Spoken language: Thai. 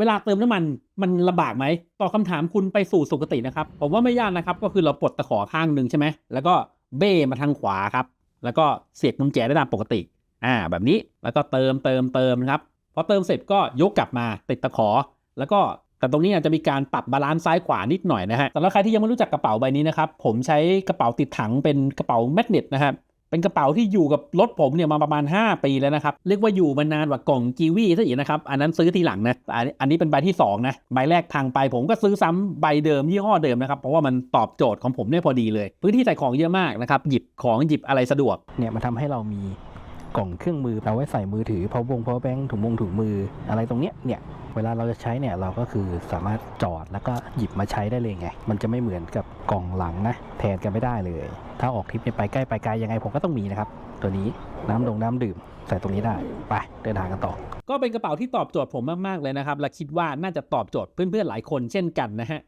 เวลาเติมน้ำมันมันลำบากไหมตอบคำถามคุณไปสู่สุคตินะครับ ผมว่าไม่ยากนะครับ ก็คือเราปลดตะขอข้างหนึ่งใช่ไหมแล้วก็เบ้มาทางขวาครับ แล้วก็เสียบกุญแจได้ตามปกติ อ่า แบบนี้แล้วก็เติมเติมเติมนะครับพอเติมเสร็จก็ยกกลับมาติดตะขอ แล้วก็แต่ตรงนี้อาจจะมีการปรับบาลานซ์ซ้ายขวานิดหน่อยนะฮะสำหรับใครที่ยังไม่รู้จักกระเป๋าใบนี้นะครับผมใช้กระเป๋าติดถังเป็นกระเป๋าแมกเนตนะครับ เป็นกระเป๋าที่อยู่กับรถผมเนี่ยมาประมาณ 5 ปีแล้วนะครับ เรียกว่าอยู่มานานกว่ากล่องกีวีซะอีกนะครับ อันนั้นซื้อทีหลังนะแต่อันนี้เป็นใบที่ 2 นะ ใบแรกทางไปผมก็ซื้อซ้ำใบเดิมยี่ห้อเดิมนะครับ เพราะว่ามันตอบโจทย์ของผมเนี่ยพอดีเลย พื้นที่ใส่ของเยอะมากนะครับ หยิบของหยิบอะไรสะดวก เนี่ยมันทำให้เรามีกล่องเครื่องมือเอาไว้ใส่มือถือ power bank power bank ถุงมงถุงมืออะไรตรงเนี้ยเนี่ย เวลาเราจะใช้เนี่ยเราก็คือสามารถจอดแล้วก็หยิบมาใช้ได้เลยไง มันจะไม่เหมือนกับกล่องหลังนะ แทนกันไม่ได้เลย ถ้าออกทริปไปใกล้ไปไกลยังไงผมก็ต้องมีนะครับ ตัวนี้น้ำดงน้ำดื่มใส่ตรงนี้ได้ไปเดินทางกันต่อ ก็เป็นกระเป๋าที่ตอบโจทย์ผมมากๆเลยนะครับ และคิดว่าน่าจะตอบโจทย์เพื่อนๆหลายคนเช่นกันนะฮะ